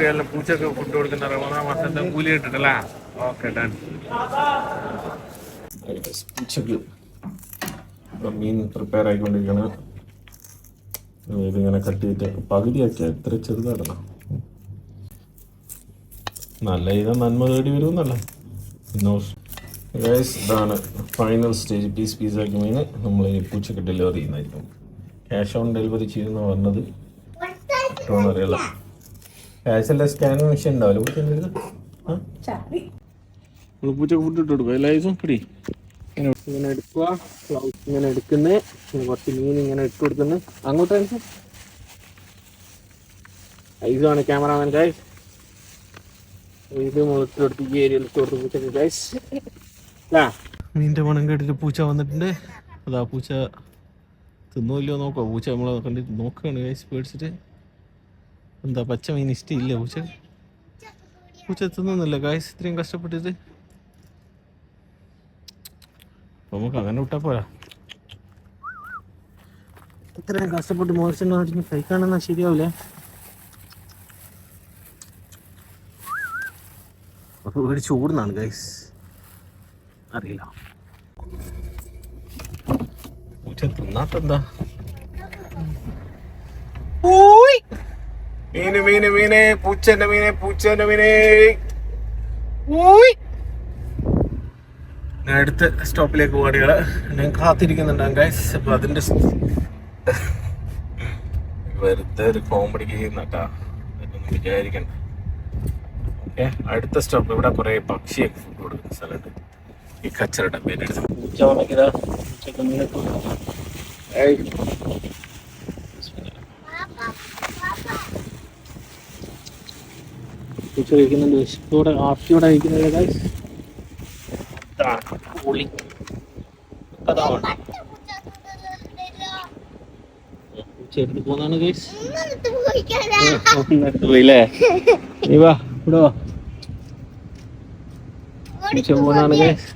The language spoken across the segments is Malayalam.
റിയാലിന് പൂച്ചക്ക് ഫുഡ് കൊടുക്കുന്ന റമദാൻ മാസത്തെ കൂലി കിട്ടിട്ടല്ലേ ഓക്കെ ഡൺ. പൂച്ചക്ക് ഇപ്പം മീൻ പ്രിപ്പയർ ആയിക്കൊണ്ടിരിക്കുകയാണ് ഇതിങ്ങനെ കട്ടിയിട്ട് പകുതിയാക്കിയ ഇത്ര ചെറുതാണല്ലോ നല്ല ഇത് നന്മ തേടി വരുമെന്നല്ല? ഗൈസ് ഇതാണ് ഫൈനൽ സ്റ്റേജ് പീസ് പീസാക്കി മീൻ. നമ്മൾ ഈ പൂച്ചക്ക് ഡെലിവറി ചെയ്യുന്നതായിരിക്കും. ക്യാഷ് ഓൺ ഡെലിവറി ചെയ്യുന്ന പറഞ്ഞത്. അറിയില്ല. ക്യാഷ് അല്ല സ്കാനിങ് മെഷീൻ ഉണ്ടാവില്ല പൂച്ച പൂച്ചക്ക് ഫുഡ് ഇട്ട് കൊടുക്കുക എല്ലാ ദിവസവും പിടി ഇങ്ങനെ ഇങ്ങനെ എടുക്കുക. ഗ്ലൗസ് ഇങ്ങനെ എടുക്കുന്നത് കുറച്ച് മീൻ ഇങ്ങനെ ഇട്ട് കൊടുക്കുന്നത് ഐസാണ് ക്യാമറാമാൻ ഗൈസ് ഇത് മുഖത്ത് കൊടുത്ത് ഈ ഏരിയയിൽ ഇട്ട് കൊടുത്ത് പൂച്ചക്ക് ഗൈസ് മീന്റെ മണം കേട്ടിട്ട് പൂച്ച വന്നിട്ടുണ്ട്. അതാ പൂച്ച തിന്നൂല്ലോ നോക്കോ പൂച്ച നമ്മളെ കണ്ടിട്ട് നോക്കുകയാണ് ഗൈസ് പേടിച്ചിട്ട്. എന്താ പച്ച മീൻ ഇഷ്ടമില്ല പൂച്ച പൂച്ച തിന്നുന്നില്ല. ഗൈസ് ഇത്രയും കഷ്ടപ്പെട്ടിട്ട്. അപ്പൊ നമുക്ക് അങ്ങനെ വിട്ടാ പോരാ. ഇത്രയും കഷ്ടപ്പെട്ട് മോശം കഴിക്കാണെന്നാ ശരിയാവില്ല അപ്പൊ ഇവിടെ ചൂടുന്നാണ് ഗൈസ് അറിയില്ല. പൂച്ച തിന്നാത്തെന്താ മീന് മീന് മീനെ പൂച്ചന്റെ മീനെ പൂച്ചന്റെ മീനെ. ഞാൻ അടുത്ത സ്റ്റോപ്പിലേക്ക് പോവാടികൾ ഞാൻ കാത്തിരിക്കുന്നുണ്ടാകും ഗൈസ് അപ്പൊ അതിന്റെ വെറുതെ ഒരു കോമഡി ചെയ്യുന്നട്ടാ എന്നൊന്നും വിചാരിക്കണ്ട. ഓക്കെ അടുത്ത സ്റ്റോപ്പ്. ഇവിടെ കുറെ പക്ഷിയൊക്കെ ഫുഡ് കൊടുക്കുന്ന സ്ഥലമുണ്ട്. ഈ കച്ചറയുടെ പേര് പൂച്ച വന്നെങ്കിലാ പൂച്ചക്ക് മീനൊക്കെ പൂച്ച കഴിക്കുന്നുണ്ട് വിശപ്പോടെ ആർത്തിയോടെ കഴിക്കുന്നില്ല ഗൈസ് പൊളി. പൂച്ച എടുത്ത് പോന്നാണ് ഗൈസ് ഒന്നെടുത്ത് പോയില്ലേ നീ വാ ഇവിടെ വാ. പൂച്ച പോന്നാണ് ഗൈസ്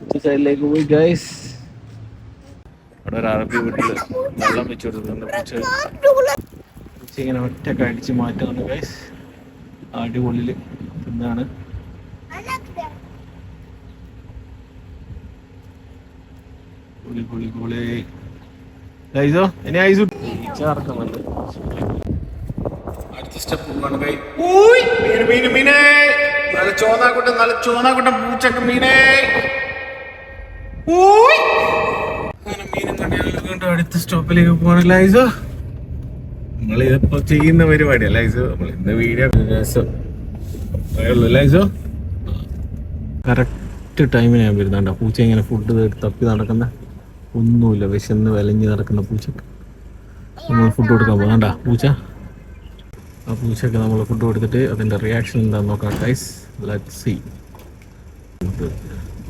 പൂച്ച സൈഡിലേക്ക് പോയി ഗൈസ് അവിടെ ഒരു അറബി വീട്ടിൽ വെള്ളം വെച്ചു കൊടുക്കുന്നുണ്ട്. പൂച്ച പൂച്ച ഇങ്ങനെ ഒറ്റ കഴിച്ച് മാറ്റുന്നുണ്ട് ഗൈസ് അടിപൊളിയിൽ എന്താണ്? പൊളി അടുത്ത പൂച്ചക്ക് മീനേ. അടുത്ത സ്റ്റോപ്പിലേക്ക് പോവാണ് ഐസോ നമ്മൾ ഇതിപ്പോ ചെയ്യുന്ന പരിപാടിയല്ല ഐസോ നമ്മൾ ഇന്ന് വീഡിയോ ഐസോ കറക്റ്റ് ടൈമിന് ഞാൻ വരുന്നുണ്ട്. പൂച്ച ഇങ്ങനെ ഫുഡ് തപ്പി നടക്കുന്ന ഒന്നുമില്ല. വിശന്ന് വലഞ്ഞ് നടക്കുന്ന പൂച്ചക്ക്. നമ്മൾ ഫുഡ് കൊടുക്കാൻ പോകണ്ട പൂച്ച? ആ പൂച്ചക്ക് നമ്മൾ ഫുഡ് കൊടുത്തിട്ട് അതിന്റെ റിയാക്ഷൻ എന്താണെന്ന് നോക്കാം ഗൈസ് ലെറ്റ് സി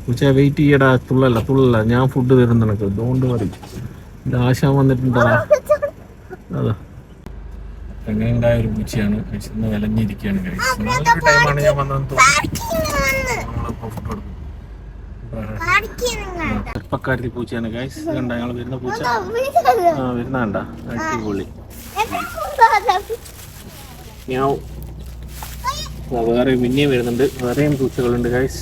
പൂച്ച വെയിറ്റ് ചെയ്യടാ. തുള്ളല്ല തുള്ളല്ല. ഞാൻ ഫുഡ് തരുന്ന നിനക്ക് ഡോണ്ട് വറി ഇത് ആശാൻ വന്നിട്ടുണ്ടാ? അതാ. അങ്ങനെ ഉണ്ടായ ഒരു പൂച്ചയാണ്. വിശന്ന് വിലഞ്ഞിരിക്കുകയാണ് ഗൈസ് ടൈമാണ് ഞാൻ വന്നതെന്ന് തോന്നുന്നു. നമ്മളിപ്പോൾ ഫുഡ് ചെറുപ്പക്കാരത്തി പൂച്ചയാണ് ഗൈസ് കണ്ട? ഞങ്ങൾ വരുന്ന പൂച്ച. ആ വരുന്ന കണ്ട അടിപൊളി വേറെ പിന്നെയും വരുന്നുണ്ട്. വേറെയും പൂച്ചകളുണ്ട് ഗൈസ്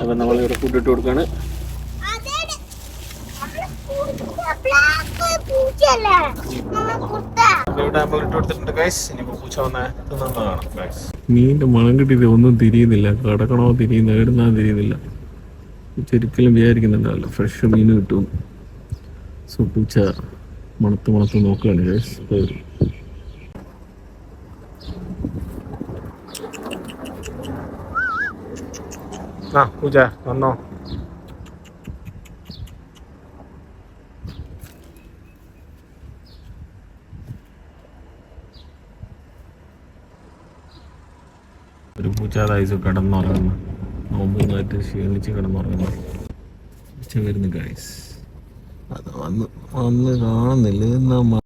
അപ്പം നമ്മൾ ഇവിടെ ഫുഡ് ഇട്ട് കൊടുക്കാണ് ഇവിടെ നമ്മൾ ഇട്ട് കൊടുത്തിട്ടുണ്ട് ഗൈസ് ഇനിയിപ്പോൾ പൂച്ച വന്ന തിന്നുന്നതാണ് ഗൈസ് മീനിന്റെ മണം കിട്ടിയത് ഒന്നും തിരിയുന്നില്ല. കടക്കണോ തിരിയുന്ന എവിടുന്നാ തിരിയുന്നില്ല. ഒരിക്കലും വിചാരിക്കുന്നുണ്ടാവില്ല ഫ്രഷ് മീൻ കിട്ടും സോ പൂച്ച മണത്ത് മണത്ത് നോക്കുകയാണ് ഗൈസ് ആ പൂജ വന്നോ? ഒരു പൂച്ച അതായത് കിടന്നുറങ്ങുന്നു. നോമ്പുന്നായിട്ട് ക്ഷീണിച്ച് കിടന്നുറങ്ങുന്നു. ഉച്ച വരുന്നു ഗൈസ് അത് വന്ന് വന്ന് കാണുന്നില്ല. എന്നാ